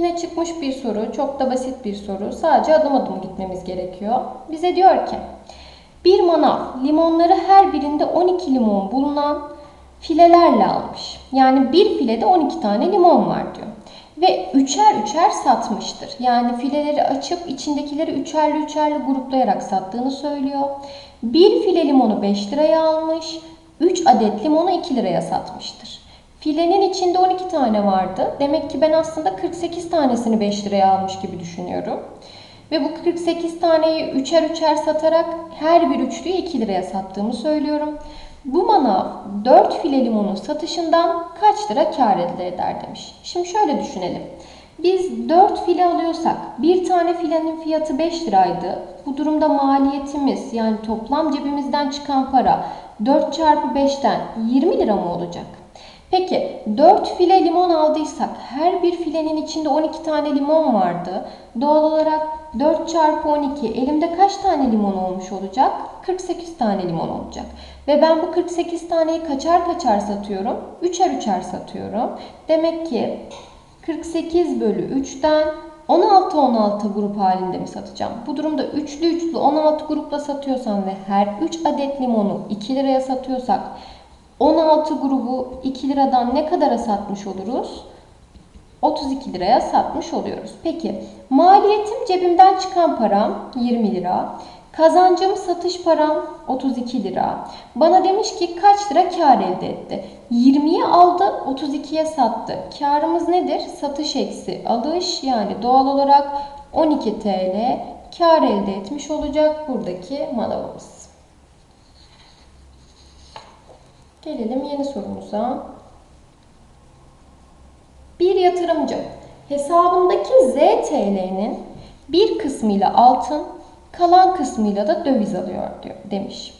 Yine çıkmış bir soru. Çok da basit bir soru. Sadece adım adım gitmemiz gerekiyor. Bize diyor ki bir manav limonları her birinde 12 limon bulunan filelerle almış. Yani bir filede 12 tane limon var diyor. Ve üçer üçer satmıştır. Yani fileleri açıp içindekileri üçerli üçerli gruplayarak sattığını söylüyor. Bir file limonu 5 liraya almış. 3 adet limonu 2 liraya satmıştır. Filenin içinde 12 tane vardı. Demek ki ben aslında 48 tanesini 5 liraya almış gibi düşünüyorum. Ve bu 48 taneyi üçer üçer satarak her bir üçlüyü 2 liraya sattığımı söylüyorum. Bu manav 4 file limonun satışından kaç lira kar elde eder demiş. Şimdi şöyle düşünelim. Biz 4 file alıyorsak bir tane filenin fiyatı 5 liraydı. Bu durumda maliyetimiz yani toplam cebimizden çıkan para 4 çarpı 5'ten 20 lira mı olacak? Peki 4 file limon aldıysak her bir filenin içinde 12 tane limon vardı. Doğal olarak 4 çarpı 12 elimde kaç tane limon olmuş olacak? 48 tane limon olacak. Ve ben bu 48 taneyi kaçar kaçar satıyorum? Üçer üçer satıyorum. Demek ki 48 bölü 3'ten 16 16 grup halinde mi satacağım? Bu durumda üçlü üçlü 16 grupla satıyorsam ve her 3 adet limonu 2 liraya satıyorsak 16 grubu 2 liradan ne kadara satmış oluruz? 32 liraya satmış oluyoruz. Peki maliyetim cebimden çıkan param 20 lira. Kazancım satış param 32 lira. Bana demiş ki kaç lira kar elde etti? 20'ye aldı 32'ye sattı. Karımız nedir? Satış eksi alış yani doğal olarak 12 TL kar elde etmiş olacak buradaki manavımız. Gelelim yeni sorumuza. Bir yatırımcı hesabındaki ZTL'nin bir kısmıyla altın, kalan kısmıyla da döviz alıyor diyor, demiş.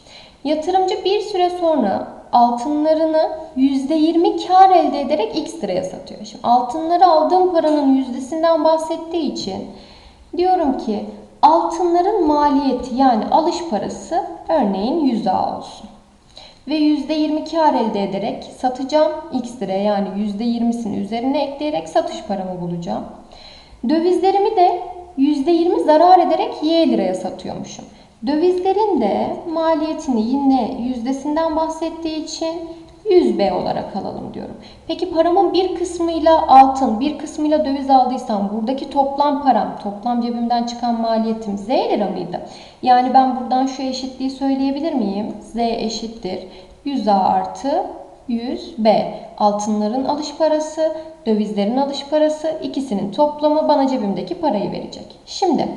Yatırımcı bir süre sonra altınlarını %20 kar elde ederek X liraya satıyor. Şimdi altınları aldığım paranın yüzdesinden bahsettiği için diyorum ki altınların maliyeti yani alış parası örneğin 100 A olsun ve %20 kar elde ederek satacağım. X lira yani %20'sini üzerine ekleyerek satış paramı bulacağım. Dövizlerimi de %20 zarar ederek Y liraya satıyormuşum. Dövizlerin de maliyetini yine yüzdesinden bahsettiği için 100B olarak alalım diyorum. Peki paramın bir kısmıyla altın, bir kısmıyla döviz aldıysam buradaki toplam param, toplam cebimden çıkan maliyetim Z lira mıydı? Yani ben buradan şu eşitliği söyleyebilir miyim? Z eşittir 100A artı 100B. Altınların alış parası, dövizlerin alış parası ikisinin toplamı bana cebimdeki parayı verecek. Şimdi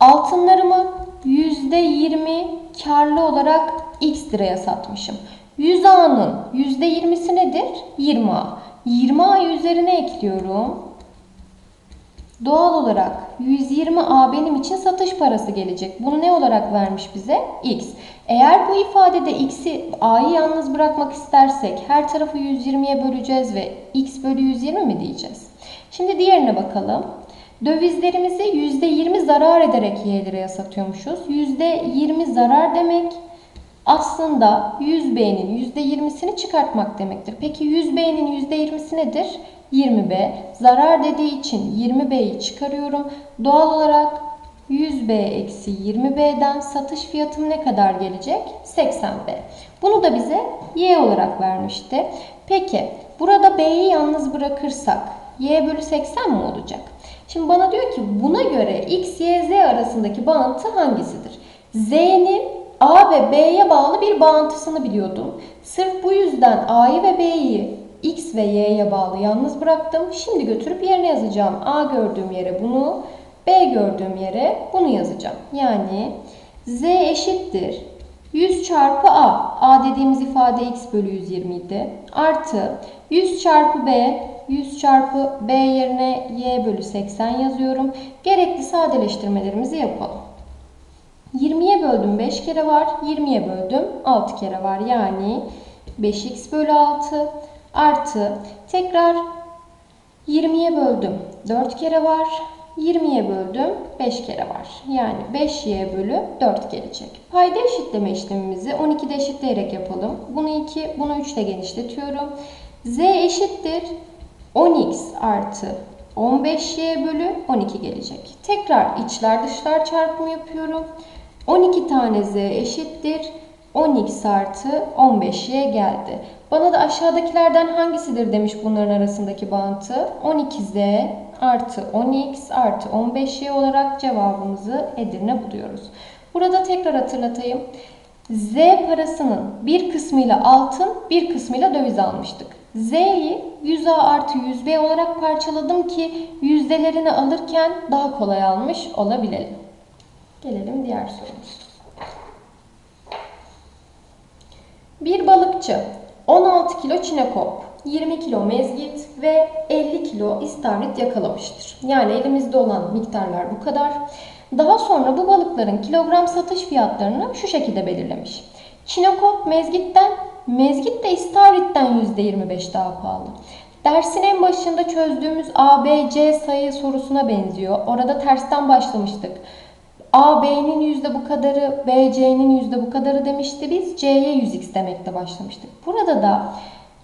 altınlarımı %20 karlı olarak X liraya satmışım. 100A'nın %20'si nedir? 20A. 20A üzerine ekliyorum. Doğal olarak 120A benim için satış parası gelecek. Bunu ne olarak vermiş bize? X. Eğer bu ifadede X'i A'yı yalnız bırakmak istersek her tarafı 120'ye böleceğiz ve X bölü 120 mi diyeceğiz? Şimdi diğerine bakalım. Dövizlerimizi %20 zarar ederek Y liraya satıyormuşuz. %20 zarar demek aslında 100B'nin %20'sini çıkartmak demektir. Peki 100B'nin %20'si nedir? 20B. Zarar dediği için 20B'yi çıkarıyorum. Doğal olarak 100B eksi 20B'den satış fiyatım ne kadar gelecek? 80B. Bunu da bize Y olarak vermişti. Peki burada B'yi yalnız bırakırsak Y bölü 80 mi olacak? Şimdi bana diyor ki buna göre X, Y, Z arasındaki bağıntı hangisidir? Z'nin A ve B'ye bağlı bir bağıntısını biliyordum. Sırf bu yüzden A'yı ve B'yi X ve Y'ye bağlı yalnız bıraktım. Şimdi götürüp yerine yazacağım. A gördüğüm yere bunu, B gördüğüm yere bunu yazacağım. Yani Z eşittir 100 çarpı A. A dediğimiz ifade X bölü 120 idi. Artı 100 çarpı B. 100 çarpı B yerine Y bölü 80 yazıyorum. Gerekli sadeleştirmelerimizi yapalım. 20'ye böldüm 5 kere var. 20'ye böldüm 6 kere var. Yani 5x bölü 6 artı tekrar 20'ye böldüm 4 kere var. 20'ye böldüm 5 kere var. Yani 5y bölü 4 gelecek. Payda eşitleme işlemimizi 12'de eşitleyerek yapalım. Bunu 2, bunu 3 ile genişletiyorum. z eşittir 10x artı 15y bölü 12 gelecek. Tekrar içler dışlar çarpımı yapıyorum. 12 tane z eşittir. 10x artı 15y geldi. Bana da aşağıdakilerden hangisidir demiş bunların arasındaki bağıntı. 12z artı 10x artı 15y olarak cevabımızı Edirne buluyoruz. Burada tekrar hatırlatayım. Z parasının bir kısmıyla altın, bir kısmıyla döviz almıştık. Z'yi 100A artı 100B olarak parçaladım ki yüzdelerini alırken daha kolay almış olabilelim. Gelelim diğer sorumuza. Bir balıkçı 16 kilo çinekop, 20 kilo mezgit ve 50 kilo istavrit yakalamıştır. Yani elimizde olan miktarlar bu kadar. Daha sonra bu balıkların kilogram satış fiyatlarını şu şekilde belirlemiş. Çinekop mezgitten, mezgit de istavritten %25 daha pahalı. Dersin en başında çözdüğümüz A, B, C sayı sorusuna benziyor. Orada tersten başlamıştık. A, B'nin yüzde bu kadarı, B, C'nin yüzde bu kadarı demişti biz. C'ye 100x demekle başlamıştık. Burada da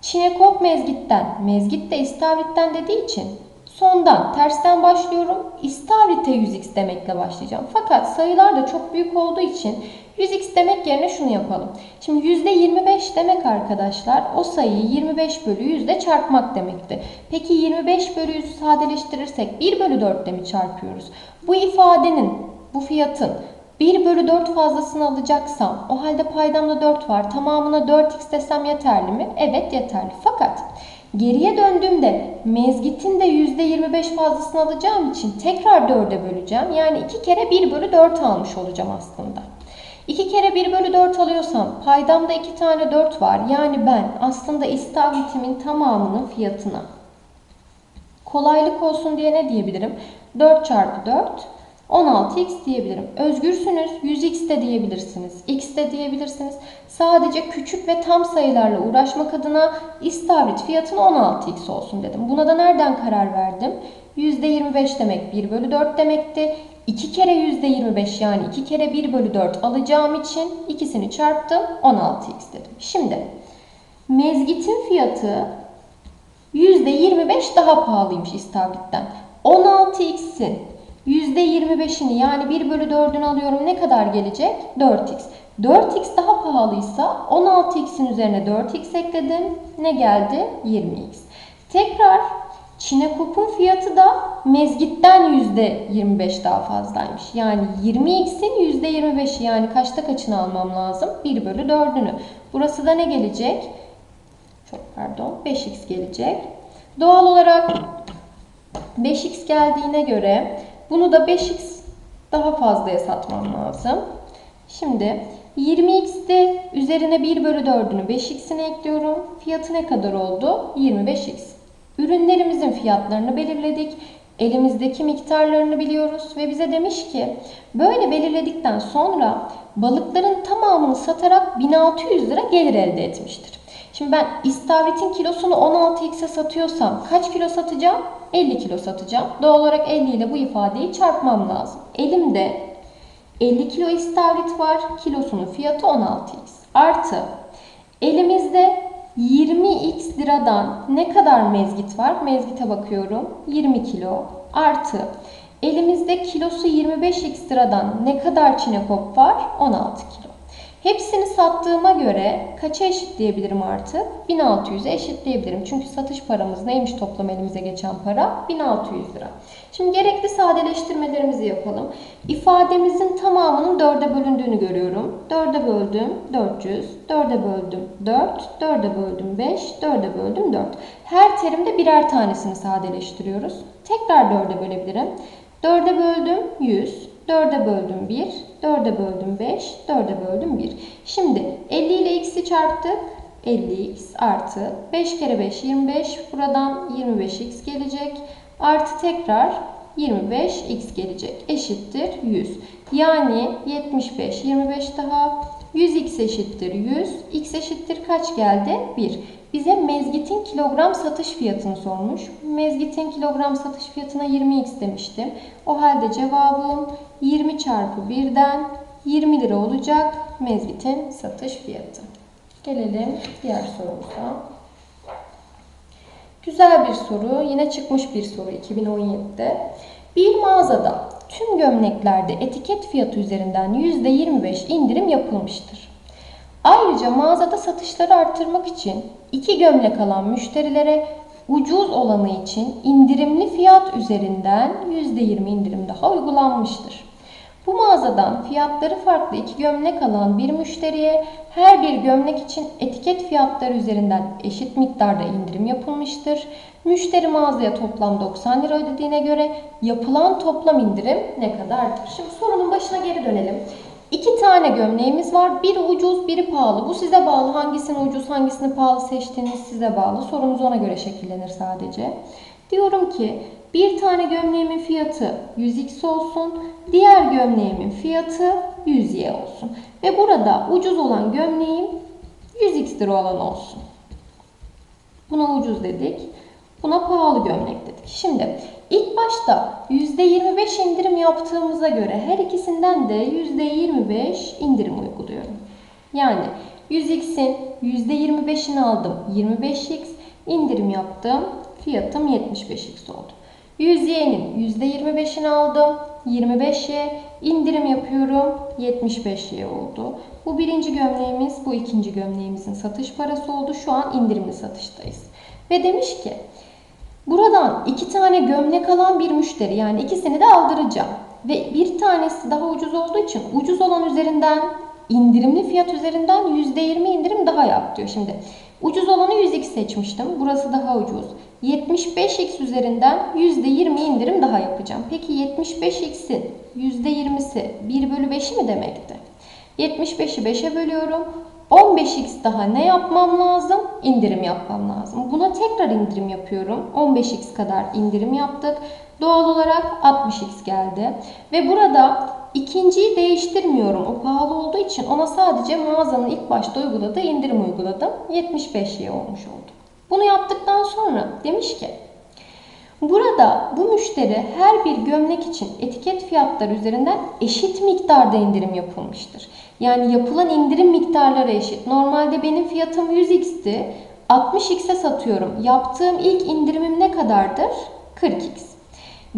Çinekop mezgitten, mezgit de istavritten dediği için sondan, tersten başlıyorum. İstavrite 100x demekle başlayacağım. Fakat sayılar da çok büyük olduğu için 100x demek yerine şunu yapalım. Şimdi %25 demek arkadaşlar o sayıyı 25 bölü 100 ile çarpmak demekti. Peki 25 bölü 100'ü sadeleştirirsek 1 bölü 4 ile mi çarpıyoruz? Bu ifadenin, bu fiyatın 1 bölü 4 fazlasını alacaksam o halde paydamda 4 var. Tamamına 4x desem yeterli mi? Evet yeterli. Fakat geriye döndüğümde mezgitin de %25 fazlasını alacağım için tekrar 4'e böleceğim. Yani 2 kere 1 bölü 4 almış olacağım aslında. 2 kere 1 bölü 4 alıyorsam paydamda 2 tane 4 var. Yani ben aslında istavritimin tamamının fiyatına kolaylık olsun diye ne diyebilirim? 4 çarpı 4 16x diyebilirim. Özgürsünüz 100x de diyebilirsiniz. x de diyebilirsiniz. Sadece küçük ve tam sayılarla uğraşmak adına istavrit fiyatını 16x olsun dedim. Buna da nereden karar verdim? %25 demek 1 bölü 4 demekti. 2 kere %25 yani 2 kere 1 bölü 4 alacağım için ikisini çarptım 16x dedim. Şimdi mezgitin fiyatı %25 daha pahalıymış istavritten. 16x'in %25'ini yani 1 bölü 4'ünü alıyorum. Ne kadar gelecek? 4x. 4x daha pahalıysa 16x'in üzerine 4x ekledim. Ne geldi? 20x. Tekrar Çinekop'un fiyatı da mezgitten %25 daha fazlaymış. Yani 20x'in %25'i yani kaçta kaçını almam lazım? 1 bölü 4'ünü. Burası da ne gelecek? Çok pardon 5x gelecek. Doğal olarak 5x geldiğine göre bunu da 5x daha fazlaya satmam lazım. Şimdi 20x'de üzerine 1 bölü 4'ünü 5x'ine ekliyorum. Fiyatı ne kadar oldu? 25x. Ürünlerimizin fiyatlarını belirledik. Elimizdeki miktarlarını biliyoruz ve bize demiş ki böyle belirledikten sonra balıkların tamamını satarak 1600 lira gelir elde etmiştir. Şimdi ben istavritin kilosunu 16x'e satıyorsam kaç kilo satacağım? 50 kilo satacağım. Doğal olarak 50 ile bu ifadeyi çarpmam lazım. Elimde 50 kilo istavrit var. Kilosunun fiyatı 16x. Artı elimizde 20x liradan ne kadar mezgit var? Mezgite bakıyorum. 20 kilo. Artı elimizde kilosu 25x liradan ne kadar çinekop var? 16 kilo. Hepsini sattığıma göre kaça eşitleyebilirim artık? 1600'e eşitleyebilirim. Çünkü satış paramız neymiş toplam elimize geçen para? 1600 lira. Şimdi gerekli sadeleştirmelerimizi yapalım. İfademizin tamamının 4'e bölündüğünü görüyorum. 4'e böldüm 400, 4'e böldüm 4, 4'e böldüm 5, 4'e böldüm 4. Her terimde birer tanesini sadeleştiriyoruz. Tekrar 4'e bölebilirim. 4'e böldüm 100, 4'e böldüm 1, 4'e böldüm 5, 4'e böldüm 1. Şimdi 50 ile x'i çarptık. 50x artı 5 kere 5 25. Buradan 25x gelecek. Artı tekrar 25x gelecek. Eşittir 100. Yani 75, 25 daha 100x eşittir 100. x eşittir kaç geldi? 1. Bize mezgitin kilogram satış fiyatını sormuş. Mezgitin kilogram satış fiyatına 20x demiştim. O halde cevabım 20 çarpı 1'den 20 lira olacak mezgitin satış fiyatı. Gelelim diğer sorumuza. Güzel bir soru. Yine çıkmış bir soru 2017'de. Bir mağazada tüm gömleklerde etiket fiyatı üzerinden %25 indirim yapılmıştır. Ayrıca mağazada satışları artırmak için iki gömlek alan müşterilere ucuz olanı için indirimli fiyat üzerinden %20 indirim daha uygulanmıştır. Bu mağazadan fiyatları farklı iki gömlek alan bir müşteriye her bir gömlek için etiket fiyatları üzerinden eşit miktarda indirim yapılmıştır. Müşteri mağazaya toplam 90 lira ödediğine göre yapılan toplam indirim ne kadardır? Şimdi sorunun başına geri dönelim. İki tane gömleğimiz var. Biri ucuz, biri pahalı. Bu size bağlı. Hangisini ucuz, hangisini pahalı seçtiğiniz size bağlı. Sorumuz ona göre şekillenir sadece. Diyorum ki bir tane gömleğimin fiyatı 100x olsun. Diğer gömleğimin fiyatı 100y olsun. Ve burada ucuz olan gömleğim 100x lira olan olsun. Buna ucuz dedik. Buna pahalı gömlek dedik. Şimdi ilk başta %25 indirim yaptığımıza göre her ikisinden de %25 indirim uyguluyorum. Yani 100x'in %25'ini aldım 25x indirim yaptım. Fiyatım 75x oldu. 100y'nin %25'ini aldım 25y indirim yapıyorum 75y oldu. Bu birinci gömleğimiz bu ikinci gömleğimizin satış parası oldu. Şu an indirimli satıştayız. Ve demiş ki Buradan iki tane gömlek alan bir müşteri yani ikisini de aldıracağım. Ve bir tanesi daha ucuz olduğu için ucuz olan üzerinden indirimli fiyat üzerinden %20 indirim daha yap diyor. Şimdi ucuz olanı 100x seçmiştim. Burası daha ucuz. 75x üzerinden %20 indirim daha yapacağım. Peki 75x'in %20'si 1 bölü 5'i mi demekti? 75'i 5'e bölüyorum. 15x daha ne yapmam lazım? İndirim yapmam lazım. Buna tekrar indirim yapıyorum. 15x kadar indirim yaptık. Doğal olarak 60x geldi. Ve burada ikinciyi değiştirmiyorum. O pahalı olduğu için ona sadece mağazanın ilk başta uyguladığı indirim uyguladım. 75y olmuş oldu. Bunu yaptıktan sonra demiş ki Burada bu müşteri her bir gömlek için etiket fiyatları üzerinden eşit miktarda indirim yapılmıştır. Yani yapılan indirim miktarları eşit. Normalde benim fiyatım 100x'ti. 60x'e satıyorum. Yaptığım ilk indirimim ne kadardır? 40x.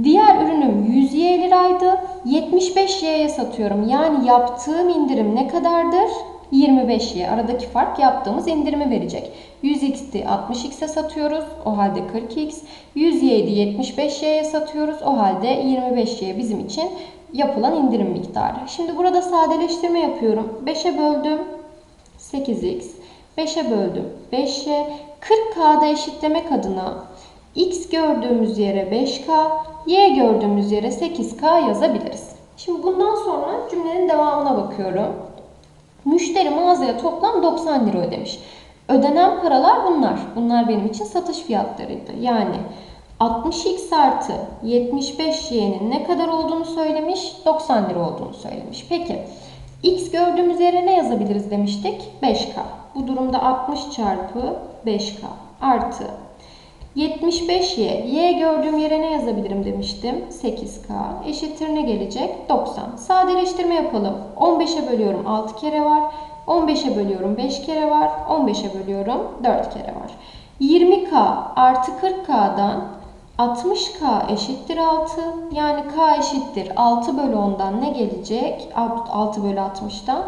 Diğer ürünüm 100y liraydı. 75y'ye satıyorum. Yani yaptığım indirim ne kadardır? 25'ye aradaki fark yaptığımız indirimi verecek. 100x'ti 60x'e satıyoruz. O halde 40x. 100y'di 75y'ye satıyoruz. O halde 25y bizim için yapılan indirim miktarı. Şimdi burada sadeleştirme yapıyorum. 5'e böldüm 8x. 5'e böldüm 5y. 40k'da eşitlemek adına x gördüğümüz yere 5k, y gördüğümüz yere 8k yazabiliriz. Şimdi bundan sonra cümlenin devamına bakıyorum. Müşteri mağazaya toplam 90 lira ödemiş. Ödenen paralar bunlar. Bunlar benim için satış fiyatlarıydı. Yani 60x artı 75y'nin ne kadar olduğunu söylemiş, 90 lira olduğunu söylemiş. Peki x gördüğümüz yere ne yazabiliriz demiştik? 5k. Bu durumda 60 çarpı 5k artı 75y. Y gördüğüm yere ne yazabilirim demiştim? 8K. Eşittir ne gelecek? 90. Sadeleştirme yapalım. 15'e bölüyorum 6 kere var. 15'e bölüyorum 5 kere var. 15'e bölüyorum 4 kere var. 20K artı 40K'dan 60K eşittir 6. Yani K eşittir 6 bölü 10'dan ne gelecek? 6 bölü 60'dan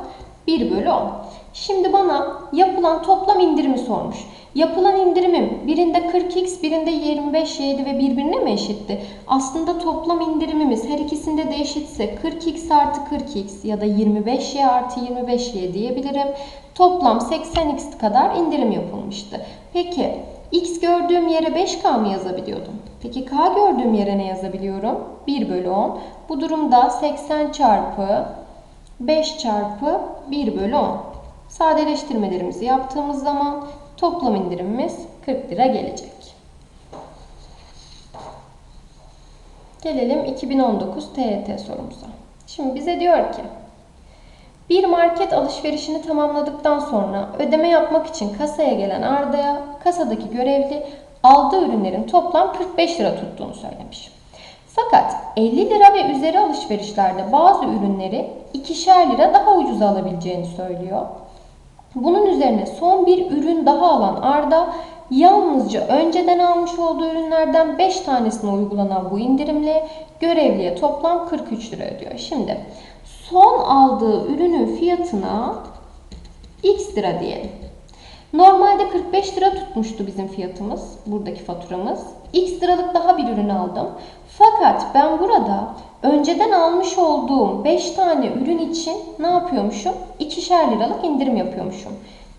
1 bölü 10. Şimdi bana yapılan toplam indirimi sormuş. Yapılan indirimim birinde 40x birinde 25y'ydi ve birbirine mi eşitti? Aslında toplam indirimimiz her ikisinde de eşitse 40x artı 40x ya da 25y artı 25y diyebilirim. Toplam 80x kadar indirim yapılmıştı. Peki x gördüğüm yere 5k mı yazabiliyordum? Peki k gördüğüm yere ne yazabiliyorum? 1 bölü 10. Bu durumda 80 çarpı 5 çarpı 1 bölü 10. Sadeleştirmelerimizi yaptığımız zaman toplam indirimimiz 40 lira gelecek. Gelelim 2019 TYT sorumuza. Şimdi bize diyor ki bir market alışverişini tamamladıktan sonra ödeme yapmak için kasaya gelen Arda'ya kasadaki görevli aldığı ürünlerin toplam 45 lira tuttuğunu söylemiş. Fakat 50 lira ve üzeri alışverişlerde bazı ürünleri ikişer lira daha ucuz alabileceğini söylüyor. Bunun üzerine son bir ürün daha alan Arda yalnızca önceden almış olduğu ürünlerden 5 tanesine uygulanan bu indirimle görevliye toplam 43 lira ödüyor. Şimdi son aldığı ürünün fiyatına x lira diyelim. Normalde 45 lira tutmuştu bizim fiyatımız, buradaki faturamız. X liralık daha bir ürün aldım. Fakat ben burada önceden almış olduğum 5 tane ürün için ne yapıyormuşum? 2'şer liralık indirim yapıyormuşum.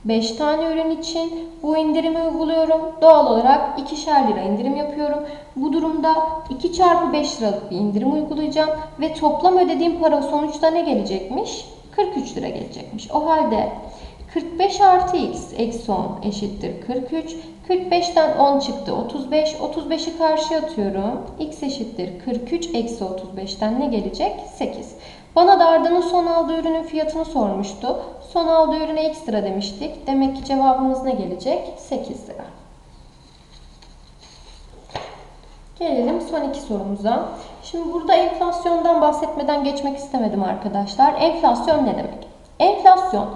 5 tane ürün için bu indirimi uyguluyorum. Doğal olarak 2'şer lira indirim yapıyorum. Bu durumda 2 çarpı 5 liralık bir indirim uygulayacağım. Ve toplam ödediğim para sonuçta ne gelecekmiş? 43 lira gelecekmiş. O halde 45 artı x eksi 10 eşittir 43. 45'ten 10 çıktı 35. 35'i karşıya atıyorum. x eşittir 43 eksi 35'ten ne gelecek? 8. Bana da Arda'nın son aldığı ürünün fiyatını sormuştu. Son aldığı ürüne x lira demiştik. Demek ki cevabımız ne gelecek? 8 lira. Gelelim son iki sorumuza. Şimdi burada enflasyondan bahsetmeden geçmek istemedim arkadaşlar. Enflasyon ne demek? Enflasyon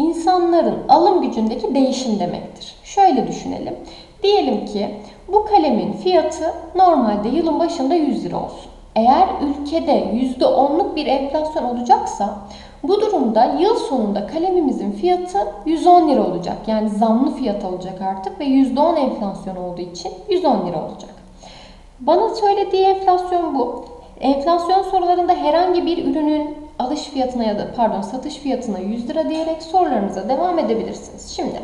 insanların alım gücündeki değişim demektir. Şöyle düşünelim. Diyelim ki bu kalemin fiyatı normalde yılın başında 100 lira olsun. Eğer ülkede %10'luk bir enflasyon olacaksa bu durumda yıl sonunda kalemimizin fiyatı 110 lira olacak. Yani zamlı fiyat olacak artık ve %10 enflasyon olduğu için 110 lira olacak. Bana söylediği enflasyon bu. Enflasyon sorularında herhangi bir ürünün alış fiyatına ya da pardon satış fiyatına 100 lira diyerek sorularınıza devam edebilirsiniz. Şimdi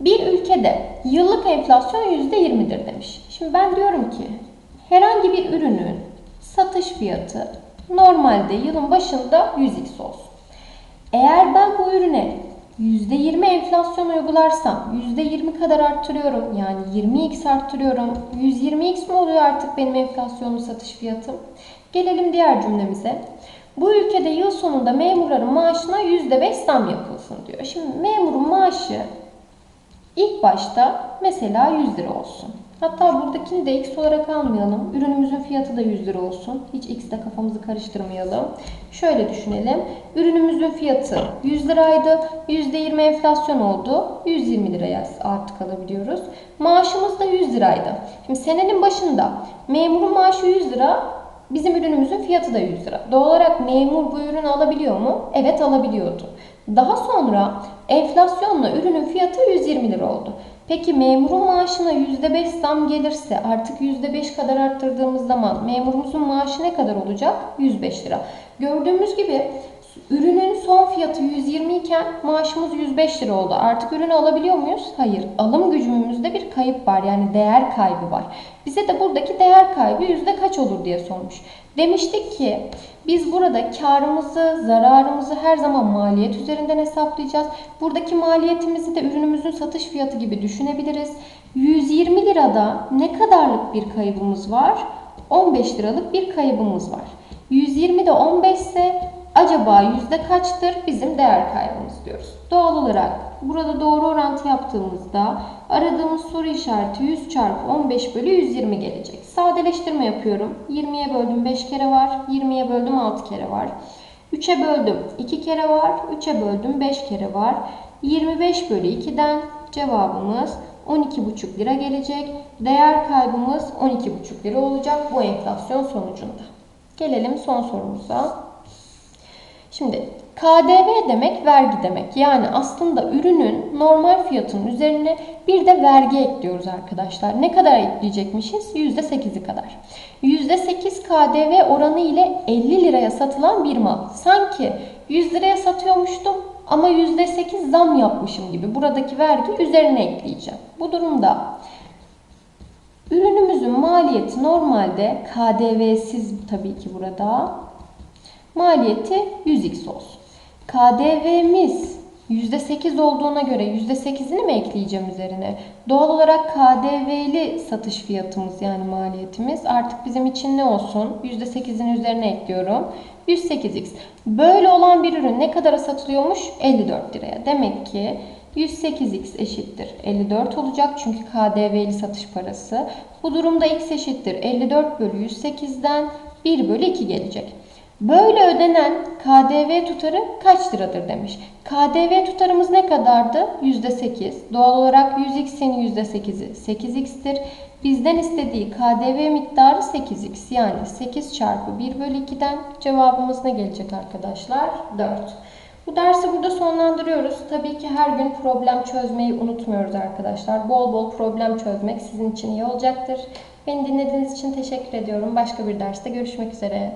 bir ülkede yıllık enflasyon %20'dir demiş. Şimdi ben diyorum ki herhangi bir ürünün satış fiyatı normalde yılın başında 100x olsun. Eğer ben bu ürüne %20 enflasyon uygularsam %20 kadar arttırıyorum. Yani 20x arttırıyorum. 120x mi oluyor artık benim enflasyonlu satış fiyatım? Gelelim diğer cümlemize. Bu ülkede yıl sonunda memurların maaşına %5 zam yapılsın diyor. Şimdi memurun maaşı ilk başta mesela 100 lira olsun. Hatta buradakini de x olarak almayalım. Ürünümüzün fiyatı da 100 lira olsun. Hiç x'te kafamızı karıştırmayalım. Şöyle düşünelim. Ürünümüzün fiyatı 100 liraydı. %20 enflasyon oldu. 120 liraya artık alabiliyoruz. Maaşımız da 100 liraydı. Şimdi senenin başında memurun maaşı 100 lira. Bizim ürünümüzün fiyatı da 100 lira. Doğal olarak memur bu ürünü alabiliyor mu? Evet alabiliyordu. Daha sonra enflasyonla ürünün fiyatı 120 lira oldu. Peki memurun maaşına %5 zam gelirse artık %5 kadar arttırdığımız zaman memurumuzun maaşı ne kadar olacak? 105 lira. Gördüğümüz gibi ürünün son fiyatı 120 iken maaşımız 105 lira oldu. Artık ürünü alabiliyor muyuz? Hayır. Alım gücümüzde bir kayıp var. Yani değer kaybı var. Bize de buradaki değer kaybı yüzde kaç olur diye sormuş. Demiştik ki biz burada karımızı, zararımızı her zaman maliyet üzerinden hesaplayacağız. Buradaki maliyetimizi de ürünümüzün satış fiyatı gibi düşünebiliriz. 120 lirada ne kadarlık bir kaybımız var? 15 liralık bir kaybımız var. 120 de 15 ise acaba yüzde kaçtır bizim değer kaybımız diyoruz. Doğal olarak burada doğru orantı yaptığımızda aradığımız soru işareti 100 çarpı 15 bölü 120 gelecek. Sadeleştirme yapıyorum. 20'ye böldüm 5 kere var. 20'ye böldüm 6 kere var. 3'e böldüm 2 kere var. 3'e böldüm 5 kere var. 25 bölü 2'den cevabımız 12,5 lira gelecek. Değer kaybımız 12,5 lira olacak bu enflasyon sonucunda. Gelelim son sorumuza. Şimdi KDV demek vergi demek. Yani aslında ürünün normal fiyatının üzerine bir de vergi ekliyoruz arkadaşlar. Ne kadar ekleyecekmişiz? %8'i kadar. %8 KDV oranı ile 50 liraya satılan bir mal. Sanki 100 liraya satıyormuştum ama %8 zam yapmışım gibi. Buradaki vergi üzerine ekleyeceğim. Bu durumda ürünümüzün maliyeti normalde KDV'siz tabii ki burada maliyeti 100x olsun. KDV'miz %8 olduğuna göre %8'ini mi ekleyeceğim üzerine? Doğal olarak KDV'li satış fiyatımız yani maliyetimiz artık bizim için ne olsun? %8'in üzerine ekliyorum. 108x. Böyle olan bir ürün ne kadara satılıyormuş? 54 liraya. Demek ki 108x eşittir 54 olacak çünkü KDV'li satış parası. Bu durumda x eşittir 54 bölü 108'den 1 bölü 2 gelecek. Böyle ödenen KDV tutarı kaç liradır demiş. KDV tutarımız ne kadardı? %8. Doğal olarak 100x'in %8'i 8x'tir. Bizden istediği KDV miktarı 8x. Yani 8 çarpı 1 bölü 2'den cevabımız ne gelecek arkadaşlar? 4. Bu dersi burada sonlandırıyoruz. Tabii ki her gün problem çözmeyi unutmuyoruz arkadaşlar. Bol bol problem çözmek sizin için iyi olacaktır. Beni dinlediğiniz için teşekkür ediyorum. Başka bir derste görüşmek üzere.